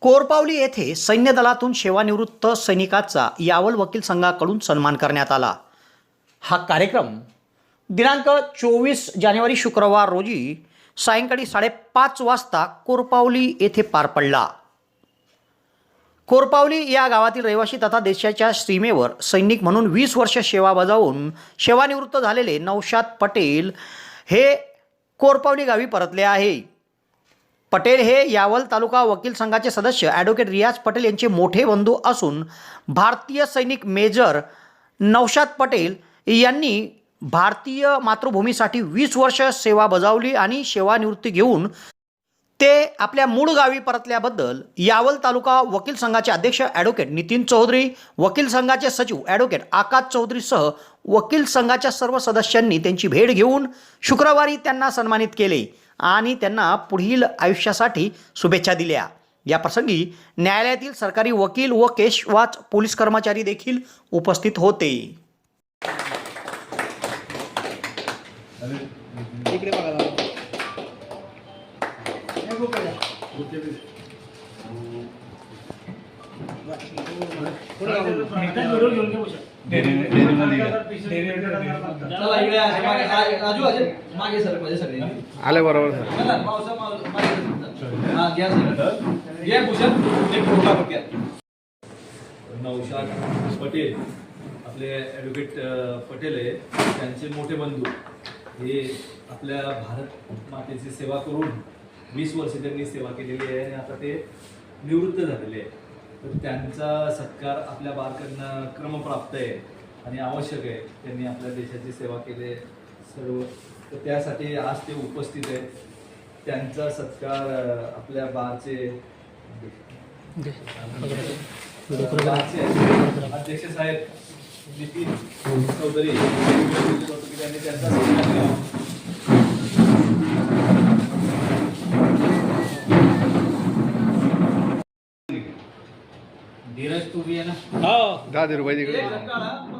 कोरपावली येथे सैन्य दलातून सेवानिवृत्त सैनिकाचा यावल वकील संघाकडून सन्मान करण्यात आला. हा कार्यक्रम दिनांक चोवीस जानेवारी शुक्रवार रोजी सायंकाळी साडेपाच वाजता कोरपावली येथे पार पडला. कोरपावली या गावातील रहिवासी तथा देशाच्या सीमेवर सैनिक म्हणून वीस वर्ष सेवा बजावून सेवानिवृत्त झालेले नौशाद पटेल हे कोरपावली गावी परतले आहे. पटेल हे यावल तालुका वकील संघाचे सदस्य. ॲडव्होकेट रियाज पटेल यांचे मोठे बंधू असून भारतीय सैनिक मेजर नौशाद पटेल यांनी भारतीय मातृभूमीसाठी वीस वर्ष सेवा बजावली आणि सेवानिवृत्ती घेऊन ते आपल्या मूळ गावी परतल्याबद्दल यावल तालुका वकील संघाचे अध्यक्ष ॲडव्होकेट नितीन चौधरी वकील संघाचे सचिव ॲडव्होकेट आकाश चौधरीसह वकील संघाच्या सर्व सदस्यांनी त्यांची भेट घेऊन शुक्रवारी त्यांना सन्मानित केले. आणि त्यांना पुढील आयुष्यासाठी शुभेच्छा दिल्या. या प्रसंगी न्यायालयातील सरकारी वकील व केशवाच पोलीस कर्मचारी देखील उपस्थित होते. राजू मागे सर. आले बरोबर नौशाद पटेल आपले ॲडव्होकेट पटेल आहे. त्यांचे मोठे बंधू. हे आपल्या भारत मातेची सेवा करून वीस वर्ष त्यांनी सेवा केलेली आहे आणि आता ते निवृत्त झालेले आहे. तर त्यांचा सत्कार आपल्या बारकडनं क्रमप्राप्त आहे आणि आवश्यक आहे. त्यांनी आपल्या देशाची सेवा केली सर्व. तर त्यासाठी आज ते उपस्थित आहेत. त्यांचा सत्कार आपल्या बारचे बारचे अध्यक्ष साहेब नितीन चौधरी त्यांनी त्यांचा सत्कार केला. धीरज तू भी है ना? दहा रुपये तिकडे